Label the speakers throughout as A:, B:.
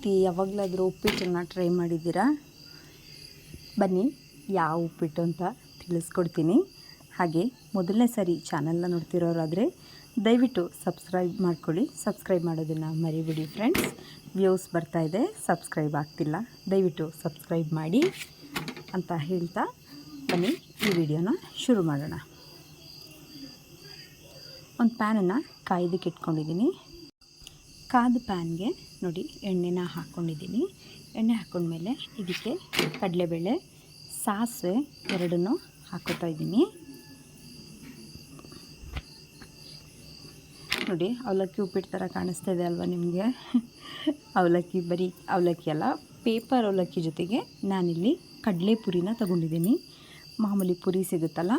A: ರೀತಿ ಯಾವಾಗಲಾದರೂ ಉಪ್ಪಿಟ್ಟನ್ನು ಟ್ರೈ ಮಾಡಿದ್ದೀರಾ? ಬನ್ನಿ, ಯಾವ ಉಪ್ಪಿಟ್ಟು ಅಂತ ತಿಳಿಸ್ಕೊಡ್ತೀನಿ. ಹಾಗೆ ಮೊದಲನೇ ಸಾರಿ ಚಾನಲ್ನ ನೋಡ್ತಿರೋರಾದರೆ ದಯವಿಟ್ಟು ಸಬ್ಸ್ಕ್ರೈಬ್ ಮಾಡ್ಕೊಳ್ಳಿ. ಸಬ್ಸ್ಕ್ರೈಬ್ ಮಾಡೋದನ್ನು ಮರಿಬಿಡಿ ಫ್ರೆಂಡ್ಸ್ ವ್ಯೂಸ್ ಬರ್ತಾ ಇದೆ ಸಬ್ಸ್ಕ್ರೈಬ್ ಆಗ್ತಿಲ್ಲ. ದಯವಿಟ್ಟು ಸಬ್ಸ್ಕ್ರೈಬ್ ಮಾಡಿ ಅಂತ ಹೇಳ್ತಾ ಬನ್ನಿ, ಈ ವಿಡಿಯೋನ ಶುರು ಮಾಡೋಣ. ಒಂದು ಪ್ಯಾನನ್ನು ಕಾಯ್ದಕ್ಕೆ ಇಟ್ಕೊಂಡಿದ್ದೀನಿ ಕಾದ ಪ್ಯಾನ್ಗೆ ನೋಡಿ ಎಣ್ಣೆನ ಹಾಕ್ಕೊಂಡಿದ್ದೀನಿ ಎಣ್ಣೆ ಹಾಕ್ಕೊಂಡ್ಮೇಲೆ ಇದಕ್ಕೆ ಕಡಲೆಬೇಳೆ, ಸಾಸಿವೆ ಎರಡನ್ನೂ ಹಾಕೋತಾ ಇದ್ದೀನಿ. ನೋಡಿ ಅವಲಕ್ಕಿ ಉಪ್ಪಿಟ್ಟು ಥರ ಕಾಣಿಸ್ತಾ ಇದೆ ಅಲ್ವಾ ನಿಮಗೆ? ಅವಲಕ್ಕಿ ಬರೀ ಅವಲಕ್ಕಿ ಅಲ್ಲ, ಪೇಪರ್ ಅವಲಕ್ಕಿ ಜೊತೆಗೆ ನಾನಿಲ್ಲಿ ಕಡಲೆ ಪುರಿನ ತೊಗೊಂಡಿದ್ದೀನಿ. ಮಾಮೂಲಿ ಪುರಿ ಸಿಗುತ್ತಲ್ಲ,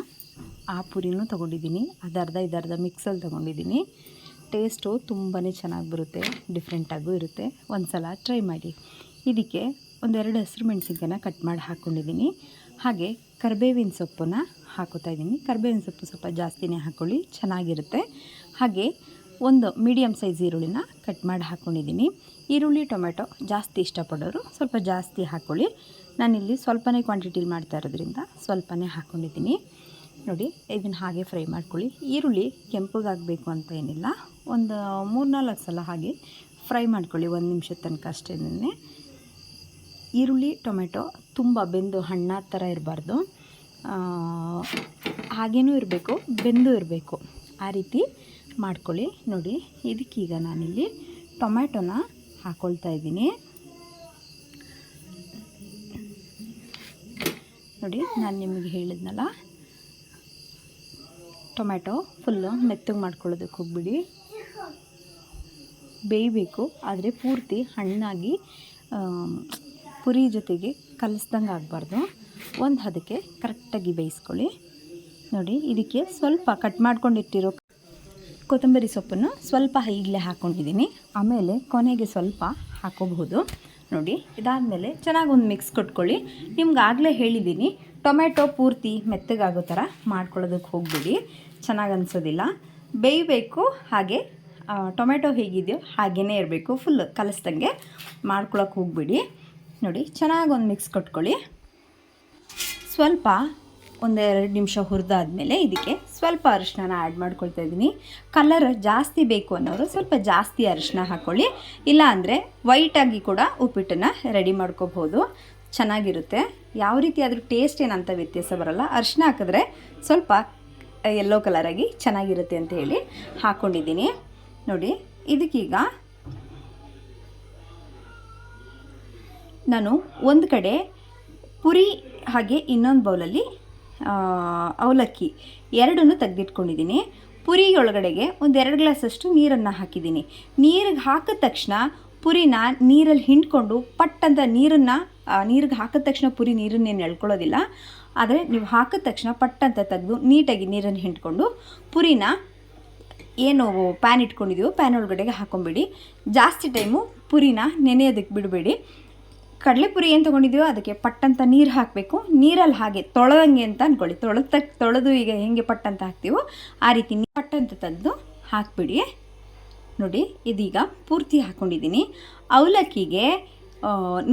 A: ಆ ಪುರಿನೂ ತೊಗೊಂಡಿದ್ದೀನಿ. ಅದರ್ಧ ಇದರ್ಧ ಮಿಕ್ಸಲ್ಲಿ ತೊಗೊಂಡಿದ್ದೀನಿ. ಟೇಸ್ಟು ತುಂಬಾ ಚೆನ್ನಾಗಿ ಬರುತ್ತೆ ಡಿಫ್ರೆಂಟಾಗೂ ಇರುತ್ತೆ. ಒಂದು ಸಲ ಟ್ರೈ ಮಾಡಿ. ಇದಕ್ಕೆ ಒಂದೆರಡು ಹಸಿರು ಮೆಣಸಿನ್ಕಾಯನ್ನ ಕಟ್ ಮಾಡಿ ಹಾಕ್ಕೊಂಡಿದ್ದೀನಿ ಹಾಗೆ ಕರಿಬೇವಿನ ಸೊಪ್ಪನ್ನು ಹಾಕೋತಾ ಇದ್ದೀನಿ ಕರಿಬೇವಿನ ಸೊಪ್ಪು ಸ್ವಲ್ಪ ಜಾಸ್ತಿನೇ ಹಾಕ್ಕೊಳ್ಳಿ ಚೆನ್ನಾಗಿರುತ್ತೆ. ಹಾಗೆ ಒಂದು ಮೀಡಿಯಮ್ ಸೈಜ್ ಈರುಳ್ಳಿನ ಕಟ್ ಮಾಡಿ ಹಾಕ್ಕೊಂಡಿದ್ದೀನಿ ಈರುಳ್ಳಿ ಟೊಮೆಟೊ ಜಾಸ್ತಿ ಇಷ್ಟಪಡೋರು ಸ್ವಲ್ಪ ಜಾಸ್ತಿ ಹಾಕ್ಕೊಳ್ಳಿ ನಾನಿಲ್ಲಿ ಸ್ವಲ್ಪನೇ ಕ್ವಾಂಟಿಟಿಲಿ ಮಾಡ್ತಾ ಇರೋದ್ರಿಂದ ಸ್ವಲ್ಪನೇ ಹಾಕ್ಕೊಂಡಿದ್ದೀನಿ ನೋಡಿ, ಇದನ್ನು ಹಾಗೆ ಫ್ರೈ ಮಾಡ್ಕೊಳ್ಳಿ. ಈರುಳ್ಳಿ ಕೆಂಪಗಾಗಬೇಕು ಅಂತ ಏನಿಲ್ಲ. ಒಂದು ಮೂರು ನಾಲ್ಕು ಸಲ ಹಾಗೆ ಫ್ರೈ ಮಾಡ್ಕೊಳ್ಳಿ, ಒಂದು ನಿಮಿಷದ ತನಕ ಅಷ್ಟೇ ಈರುಳ್ಳಿ, ಟೊಮೆಟೊ ತುಂಬ ಬೆಂದು ಹಣ್ಣ ಥರ ಇರಬಾರ್ದು. ಹಾಗೇನೂ ಇರಬೇಕು, ಬೆಂದು ಇರಬೇಕು. ಆ ರೀತಿ ಮಾಡ್ಕೊಳ್ಳಿ. ನೋಡಿ, ಇದಕ್ಕೀಗ ನಾನಿಲ್ಲಿ ಟೊಮ್ಯಾಟೊನ ಹಾಕ್ಕೊಳ್ತಾ ಇದ್ದೀನಿ. ನೋಡಿ, ನಾನು ನಿಮಗೆ ಹೇಳಿದ್ನಲ್ಲ ಟೊಮ್ಯಾಟೊ ಫುಲ್ಲು ಮೆತ್ತಗೆ ಮಾಡ್ಕೊಳ್ಳೋದಕ್ಕೆ ಹೋಗ್ಬಿಡಿ. ಬೇಯಬೇಕು. ಆದರೆ ಪೂರ್ತಿ ಹಣ್ಣಾಗಿ ಪುರಿ ಜೊತೆಗೆ ಕಲಿಸ್ದಂಗೆ ಆಗಬಾರ್ದು. ಒಂದು ಹದಕ್ಕೆ ಕರೆಕ್ಟಾಗಿ ಬೇಯಿಸ್ಕೊಳ್ಳಿ. ನೋಡಿ, ಇದಕ್ಕೆ ಸ್ವಲ್ಪ ಕಟ್ ಮಾಡ್ಕೊಂಡಿಟ್ಟಿರೋ ಕೊತ್ತಂಬರಿ ಸೊಪ್ಪನ್ನು ಸ್ವಲ್ಪ ಈಗಲೇ ಹಾಕ್ಕೊಂಡಿದ್ದೀನಿ ಆಮೇಲೆ ಕೊನೆಗೆ ಸ್ವಲ್ಪ ಹಾಕೋಬಹುದು. ನೋಡಿ, ಇದಾದಮೇಲೆ ಚೆನ್ನಾಗಿ ಒಂದು ಮಿಕ್ಸ್ ಕೊಟ್ಕೊಳ್ಳಿ. ನಿಮ್ಗೆ ಆಗಲೇ ಹೇಳಿದ್ದೀನಿ ಟೊಮೆಟೊ ಪೂರ್ತಿ ಮೆತ್ತಗಾಗೋ ಥರ ಮಾಡ್ಕೊಳ್ಳೋದಕ್ಕೆ ಹೋಗ್ಬಿಡಿ. ಚೆನ್ನಾಗಿ ಅನಿಸೋದಿಲ್ಲ. ಬೇಯಬೇಕು, ಹಾಗೆ ಟೊಮೆಟೊ ಹೇಗಿದೆಯೋ ಹಾಗೇ ಇರಬೇಕು. ಫುಲ್ ಕಲಿಸ್ದಂಗೆ ಮಾಡ್ಕೊಳಕ್ಕೆ ಹೋಗ್ಬಿಡಿ. ನೋಡಿ ಚೆನ್ನಾಗಿ ಒಂದು ಮಿಕ್ಸ್ ಕೊಟ್ಕೊಳ್ಳಿ. ಸ್ವಲ್ಪ ಒಂದೆರಡು ನಿಮಿಷ ಹುರಿದಾದ್ಮೇಲೆ ಇದಕ್ಕೆ ಸ್ವಲ್ಪ ಅರಿಶಿನ ಆ್ಯಡ್ ಮಾಡ್ಕೊಳ್ತಾ ಇದ್ದೀನಿ. ಕಲರ್ ಜಾಸ್ತಿ ಬೇಕು ಅನ್ನೋರು ಸ್ವಲ್ಪ ಜಾಸ್ತಿ ಅರಿಶಿನ ಹಾಕ್ಕೊಳ್ಳಿ ಇಲ್ಲಾಂದರೆ ವೈಟಾಗಿ ಕೂಡ ಉಪ್ಪಿಟ್ಟನ್ನು ರೆಡಿ ಮಾಡ್ಕೋಬೋದು ಚೆನ್ನಾಗಿರುತ್ತೆ. ಯಾವ ರೀತಿ ಆದರೂ ಟೇಸ್ಟ್ ಏನಂತ ವ್ಯತ್ಯಾಸ ಬರೋಲ್ಲ. ಅರಿಶಿನ ಹಾಕಿದ್ರೆ ಸ್ವಲ್ಪ ಎಲ್ಲೋ ಕಲರಾಗಿ ಚೆನ್ನಾಗಿರುತ್ತೆ ಅಂತ ಹೇಳಿ ಹಾಕ್ಕೊಂಡಿದ್ದೀನಿ ನೋಡಿ, ಇದಕ್ಕೀಗ ನಾನು ಒಂದು ಕಡೆ ಪುರಿ ಹಾಗೆ ಇನ್ನೊಂದು ಬೌಲಲ್ಲಿ ಅವಲಕ್ಕಿ ಎರಡನ್ನೂ ತೆಗೆದಿಟ್ಕೊಂಡಿದ್ದೀನಿ. ಪುರಿ ಒಳಗಡೆಗೆ ಒಂದು ಎರಡು ಗ್ಲಾಸಷ್ಟು ನೀರನ್ನು ಹಾಕಿದ್ದೀನಿ. ನೀರಿಗೆ ಹಾಕಿದ ತಕ್ಷಣ ಪುರಿನ ನೀರಲ್ಲಿ ಹಿಂಡ್ಕೊಂಡು ಪಟ್ಟಂತ ನೀರನ್ನು ನೀರಿಗೆ ಹಾಕಿದ ತಕ್ಷಣ ಪುರಿ ನೀರನ್ನೇನು ಎಳ್ಕೊಳ್ಳೋದಿಲ್ಲ. ಆದರೆ ನೀವು ಹಾಕಿದ ತಕ್ಷಣ ಪಟ್ಟಂತ ತೆಗೆದು ನೀಟಾಗಿ ನೀರನ್ನು ಹಿಂಡ್ಕೊಂಡು ಪುರಿನ ಏನು ಪ್ಯಾನ್ ಇಟ್ಕೊಂಡಿದ್ದೀವೋ ಪ್ಯಾನ್ ಒಳಗಡೆಗೆ ಹಾಕೊಂಬಿಡಿ. ಜಾಸ್ತಿ ಟೈಮು ಪುರಿನ ನೆನೆಯೋದಕ್ಕೆ ಬಿಡಬೇಡಿ. ಕಡಲೆಪುರಿ ಏನು ತೊಗೊಂಡಿದ್ದೀವೋ ಅದಕ್ಕೆ ಪಟ್ಟಂತ ನೀರು ಹಾಕಬೇಕು. ನೀರಲ್ಲಿ ಹಾಗೆ ತೊಳೆದಂಗೆ ಅಂತ ಅಂದ್ಕೊಳ್ಳಿ ತೊಳೆದ ತೊಳೆದು ಈಗ ಹೆಂಗೆ ಪಟ್ಟಂತ ಹಾಕ್ತೀವೋ, ಆ ರೀತಿ ಪಟ್ಟಂತ ತೆಗೆದು ಹಾಕಿಬಿಡಿ. ನೋಡಿ, ಇದೀಗ ಪೂರ್ತಿ ಹಾಕ್ಕೊಂಡಿದ್ದೀನಿ ಅವಲಕ್ಕಿಗೆ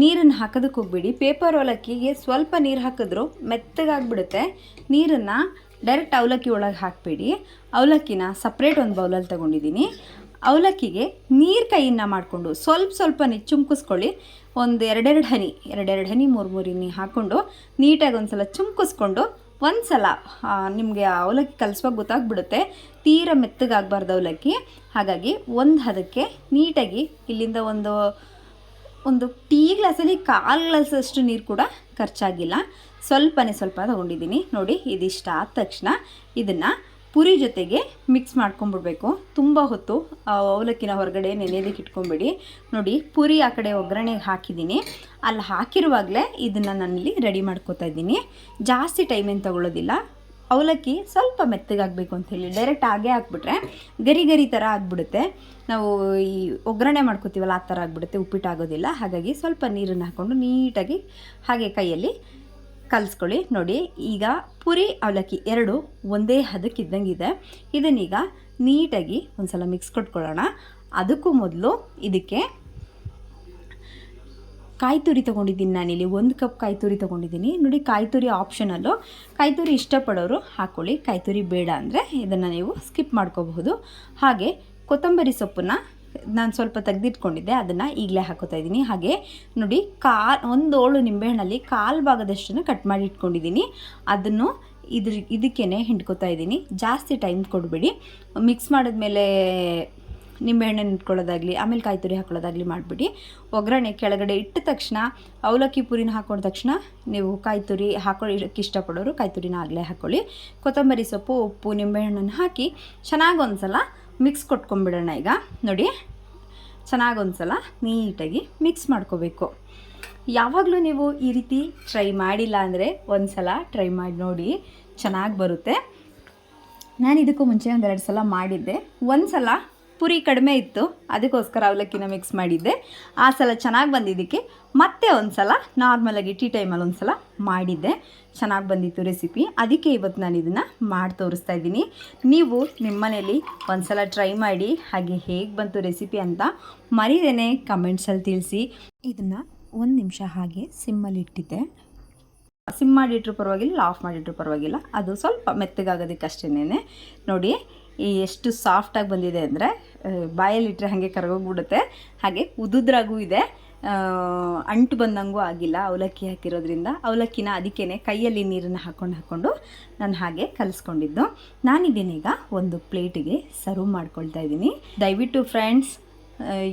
A: ನೀರನ್ನು ಹಾಕೋದಕ್ಕೆ ಹೋಗ್ಬಿಡಿ. ಪೇಪರ್ ಅವಲಕ್ಕಿಗೆ ಸ್ವಲ್ಪ ನೀರು ಹಾಕಿದ್ರು ಮೆತ್ತಗಾಗ್ಬಿಡುತ್ತೆ. ನೀರನ್ನು ಡೈರೆಕ್ಟ್ ಅವಲಕ್ಕಿ ಒಳಗೆ ಹಾಕಬೇಡಿ. ಅವಲಕ್ಕಿನ ಸಪ್ರೇಟ್ ಒಂದು ಬೌಲಲ್ಲಿ ತೊಗೊಂಡಿದ್ದೀನಿ. ಅವಲಕ್ಕಿಗೆ ನೀರು ಕೈಯನ್ನು ಮಾಡಿಕೊಂಡು ಸ್ವಲ್ಪ ಸ್ವಲ್ಪ ಚುಮ್ಕಿಸ್ಕೊಳ್ಳಿ. ಒಂದು ಎರಡೆರಡು ಹನಿ ಎರಡೆರಡು ಹನಿ, ಮೂರು ಮೂರು ಹನಿ ಹಾಕ್ಕೊಂಡು ನೀಟಾಗಿ ಒಂದು ಸಲ ಚುಮ್ಕಿಸ್ಕೊಂಡು ಒಂದು ಸಲ ನಿಮಗೆ ಅವಲಕ್ಕಿ ಕಲಿಸುವಾಗ ಗೊತ್ತಾಗ್ಬಿಡುತ್ತೆ. ತೀರ ಮೆತ್ತಗಾಗಬಾರ್ದು ಅವಲಕ್ಕಿ. ಹಾಗಾಗಿ ಒಂದು ಹದಕ್ಕೆ ನೀಟಾಗಿ ಇಲ್ಲಿಂದ ಒಂದು ಒಂದು ಟೀ ಗ್ಲಾಸಲ್ಲಿ ಕಾಲು ಗ್ಲಾಸಷ್ಟು ನೀರು ಕೂಡ ಖರ್ಚಾಗಿಲ್ಲ. ಸ್ವಲ್ಪನೇ ಸ್ವಲ್ಪ ತೊಗೊಂಡಿದ್ದೀನಿ. ನೋಡಿ, ಇದಿಷ್ಟ ಆದ ತಕ್ಷಣ ಇದನ್ನು ಪುರಿ ಜೊತೆಗೆ ಮಿಕ್ಸ್ ಮಾಡ್ಕೊಂಬಿಡ್ಬೇಕು. ತುಂಬ ಹೊತ್ತು ಅವಲಕ್ಕಿನ ಹೊರಗಡೆ ನೆನೆಯಲಿಕ್ಕೆ ಇಟ್ಕೊಂಬಿಡಿ. ನೋಡಿ, ಪುರಿ ಆ ಕಡೆ ಒಗ್ಗರಣೆಗೆ ಹಾಕಿದ್ದೀನಿ. ಅಲ್ಲಿ ಹಾಕಿರುವಾಗಲೇ ಇದನ್ನು ನಾನಿಲ್ಲಿ ರೆಡಿ ಮಾಡ್ಕೋತಾ ಇದ್ದೀನಿ. ಜಾಸ್ತಿ ಟೈಮ್ ಏನು ತೊಗೊಳ್ಳೋದಿಲ್ಲ ಅವಲಕ್ಕಿ ಸ್ವಲ್ಪ ಮೆತ್ತಗಾಗಬೇಕು ಅಂಥೇಳಿ ಡೈರೆಕ್ಟ್ ಹಾಗೆ ಹಾಕ್ಬಿಟ್ರೆ ಗರಿ ಗರಿ ಥರ ಆಗಿಬಿಡುತ್ತೆ. ನಾವು ಈ ಒಗ್ಗರಣೆ ಮಾಡ್ಕೋತೀವಲ್ಲ, ಆ ಥರ ಆಗಿಬಿಡುತ್ತೆ. ಉಪ್ಪಿಟ್ಟು ಆಗೋದಿಲ್ಲ ಹಾಗಾಗಿ ಸ್ವಲ್ಪ ನೀರನ್ನು ಹಾಕ್ಕೊಂಡು ನೀಟಾಗಿ ಹಾಗೆ ಕೈಯಲ್ಲಿ ಕಲಿಸ್ಕೊಳ್ಳಿ. ನೋಡಿ, ಈಗ ಪುರಿ, ಅವಲಕ್ಕಿ ಎರಡು ಒಂದೇ ಹದಕ್ಕಿದ್ದಂಗಿದೆ. ಇದನ್ನೀಗ ನೀಟಾಗಿ ಒಂದು ಸಲ ಮಿಕ್ಸ್ ಕೊಟ್ಕೊಳ್ಳೋಣ. ಅದಕ್ಕೂ ಮೊದಲು ಇದಕ್ಕೆ ಕಾಯಿ ತುರಿ ತೊಗೊಂಡಿದ್ದೀನಿ ನಾನಿಲ್ಲಿ. ಒಂದು ಕಪ್ ಕಾಯಿ ತುರಿ ತೊಗೊಂಡಿದ್ದೀನಿ. ನೋಡಿ ಕಾಯಿ ತುರಿ ಆಪ್ಷನಲ್ಲು ಕಾಯಿ ತುರಿ ಇಷ್ಟಪಡೋರು ಹಾಕ್ಕೊಳ್ಳಿ ಕಾಯಿ ತುರಿ ಬೇಡ ಅಂದರೆ ಇದನ್ನು ನೀವು ಸ್ಕಿಪ್ ಮಾಡ್ಕೋಬಹುದು. ಹಾಗೆ ಕೊತ್ತಂಬರಿ ಸೊಪ್ಪನ್ನು ನಾನು ಸ್ವಲ್ಪ ತೆಗೆದಿಟ್ಕೊಂಡಿದ್ದೆ, ಅದನ್ನು ಈಗಲೇ ಹಾಕೋತಾ ಇದ್ದೀನಿ. ಹಾಗೆ ನೋಡಿ ಕಾ ಒಂದು ಓಳು ನಿಂಬೆಹಣ್ಣಲ್ಲಿ ಕಾಲು ಭಾಗದಷ್ಟನ್ನು ಕಟ್ ಮಾಡಿ ಇಟ್ಕೊಂಡಿದ್ದೀನಿ. ಅದನ್ನು ಇದ್ರ ಇದಕ್ಕೇ ಹಿಂಡ್ಕೋತಾ ಇದ್ದೀನಿ. ಜಾಸ್ತಿ ಟೈಮ್ ಕೊಡಬೇಡಿ. ಮಿಕ್ಸ್ ಮಾಡಿದ್ಮೇಲೆ ನಿಂಬೆಹಣ್ಣನ್ನು ಇಟ್ಕೊಳ್ಳೋದಾಗಲಿ, ಆಮೇಲೆ ಕಾಯಿ ತುರಿ ಹಾಕೊಳ್ಳೋದಾಗಲಿ ಮಾಡಿಬಿಡಿ. ಒಗ್ಗರಣೆ ಕೆಳಗಡೆ ಇಟ್ಟ ತಕ್ಷಣ, ಅವಲಕ್ಕಿ ಪುರಿನ ಹಾಕೊಂಡ ತಕ್ಷಣ ನೀವು ಕಾಯಿ ತುರಿ ಹಾಕೊಳ್ಳೋಕ್ಕೆ ಇಷ್ಟಪಡೋರು ಕಾಯಿ ತುರಿನ ಆಗಲೇ ಹಾಕ್ಕೊಳ್ಳಿ ಕೊತ್ತಂಬರಿ ಸೊಪ್ಪು, ಉಪ್ಪು, ನಿಂಬೆಹಣ್ಣನ್ನು ಹಾಕಿ, ಚೆನ್ನಾಗಿ ಒಂದ್ಸಲ ಮಿಕ್ಸ್ ಕೊಟ್ಕೊಂಬಿಡೋಣ ಈಗ. ನೋಡಿ, ಚೆನ್ನಾಗಿ ಒಂದ್ಸಲ ನೀಟಾಗಿ ಮಿಕ್ಸ್ ಮಾಡ್ಕೋಬೇಕು. ಯಾವಾಗಲೂ ನೀವು ಈ ರೀತಿ ಟ್ರೈ ಮಾಡಿಲ್ಲ ಅಂದರೆ ಒಂದು ಸಲ ಟ್ರೈ ಮಾಡಿ ನೋಡಿ, ಚೆನ್ನಾಗಿ ಬರುತ್ತೆ. ನಾನು ಇದಕ್ಕೂ ಮುಂಚೆ ಒಂದೆರಡು ಸಲ ಮಾಡಿದ್ದೆ. ಒಂದು ಸಲ ಪುರಿ ಕಡಿಮೆ ಇತ್ತು, ಅದಕ್ಕೋಸ್ಕರ ಅವಲಕ್ಕಿನ ಮಿಕ್ಸ್ ಮಾಡಿದ್ದೆ. ಆ ಸಲ ಚೆನ್ನಾಗಿ ಬಂದಿದ್ದಕ್ಕೆ ಮತ್ತೆ ಒಂದು ಸಲ ನಾರ್ಮಲಾಗಿ ಟೀ ಟೈಮಲ್ಲಿ ಒಂದು ಸಲ ಮಾಡಿದ್ದೆ. ಚೆನ್ನಾಗಿ ಬಂದಿತ್ತು ರೆಸಿಪಿ ಅದಕ್ಕೆ ಇವತ್ತು ನಾನು ಇದನ್ನು ಮಾಡಿ ತೋರಿಸ್ತಾ ಇದ್ದೀನಿ. ನೀವು ನಿಮ್ಮ ಮನೇಲಿ ಒಂದು ಸಲ ಟ್ರೈ ಮಾಡಿ, ಹಾಗೆ ಹೇಗೆ ಬಂತು ರೆಸಿಪಿ ಅಂತ ಮರಿದೇನೆ ಕಮೆಂಟ್ಸಲ್ಲಿ ತಿಳಿಸಿ. ಇದನ್ನು ಒಂದು ನಿಮಿಷ ಹಾಗೆ ಸಿಮ್ಮಲ್ಲಿ ಇಟ್ಟಿದ್ದೆ. ಸಿಮ್ ಮಾಡಿಟ್ರು ಪರವಾಗಿಲ್ಲ ಆಫ್ ಮಾಡಿಟ್ರು ಪರವಾಗಿಲ್ಲ. ಅದು ಸ್ವಲ್ಪ ಮೆತ್ತಗಾಗೋದಕ್ಕೆ ಅಷ್ಟೇನೆ ನೋಡಿ ಎಷ್ಟು ಸಾಫ್ಟಾಗಿ ಬಂದಿದೆ ಅಂದರೆ ಬಾಯಲ್ಲಿಟ್ಟರೆ ಹಾಗೆ ಕರಗೋಗ್ಬಿಡುತ್ತೆ. ಹಾಗೆ ಉದುದ್ರಾಗೂ ಇದೆ. ಅಂಟು ಬಂದಂಗೂ ಆಗಿಲ್ಲ ಅವಲಕ್ಕಿ ಹಾಕಿರೋದ್ರಿಂದ. ಅವಲಕ್ಕಿನ ಅದಕ್ಕೇ ಕೈಯಲ್ಲಿ ನೀರನ್ನು ಹಾಕ್ಕೊಂಡು ಹಾಕ್ಕೊಂಡು ನಾನು ಹಾಗೆ ಕಲಿಸ್ಕೊಂಡಿದ್ದು. ನಾನಿದ್ದೀನೀಗ ಒಂದು ಪ್ಲೇಟಿಗೆ ಸರ್ವ್ ಮಾಡ್ಕೊಳ್ತಾ ಇದ್ದೀನಿ. ದಯವಿಟ್ಟು ಫ್ರೆಂಡ್ಸ್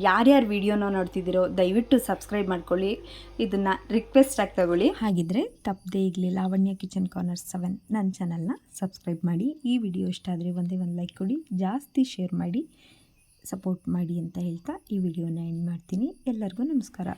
A: ಯಾರ್ಯಾರು ವಿಡಿಯೋನ ನೋಡ್ತಿದ್ದೀರೋ ದಯವಿಟ್ಟು ಸಬ್ಸ್ಕ್ರೈಬ್ ಮಾಡ್ಕೊಳ್ಳಿ. ಇದನ್ನು ರಿಕ್ವೆಸ್ಟ್ ಆಗಿ ತಗೊಳ್ಳಿ. ಹಾಗಿದ್ರೆ ತಪ್ಪದೇ ಇರಲಿ, ಲಾವಣ್ಯ ಕಿಚನ್ ಕಾರ್ನರ್ ಸೆವೆನ್ ನನ್ನ ಚಾನಲ್ನ ಸಬ್ಸ್ಕ್ರೈಬ್ ಮಾಡಿ. ಈ ವಿಡಿಯೋ ಇಷ್ಟ ಆದರೆ ಒಂದೇ ಒಂದು ಲೈಕ್ ಕೊಡಿ, ಜಾಸ್ತಿ ಶೇರ್ ಮಾಡಿ. ಸಪೋರ್ಟ್ ಮಾಡಿ ಅಂತ ಹೇಳ್ತಾ ಈ ವಿಡಿಯೋನ ಎಂಡ್ ಮಾಡ್ತೀನಿ. ಎಲ್ಲರಿಗೂ ನಮಸ್ಕಾರ.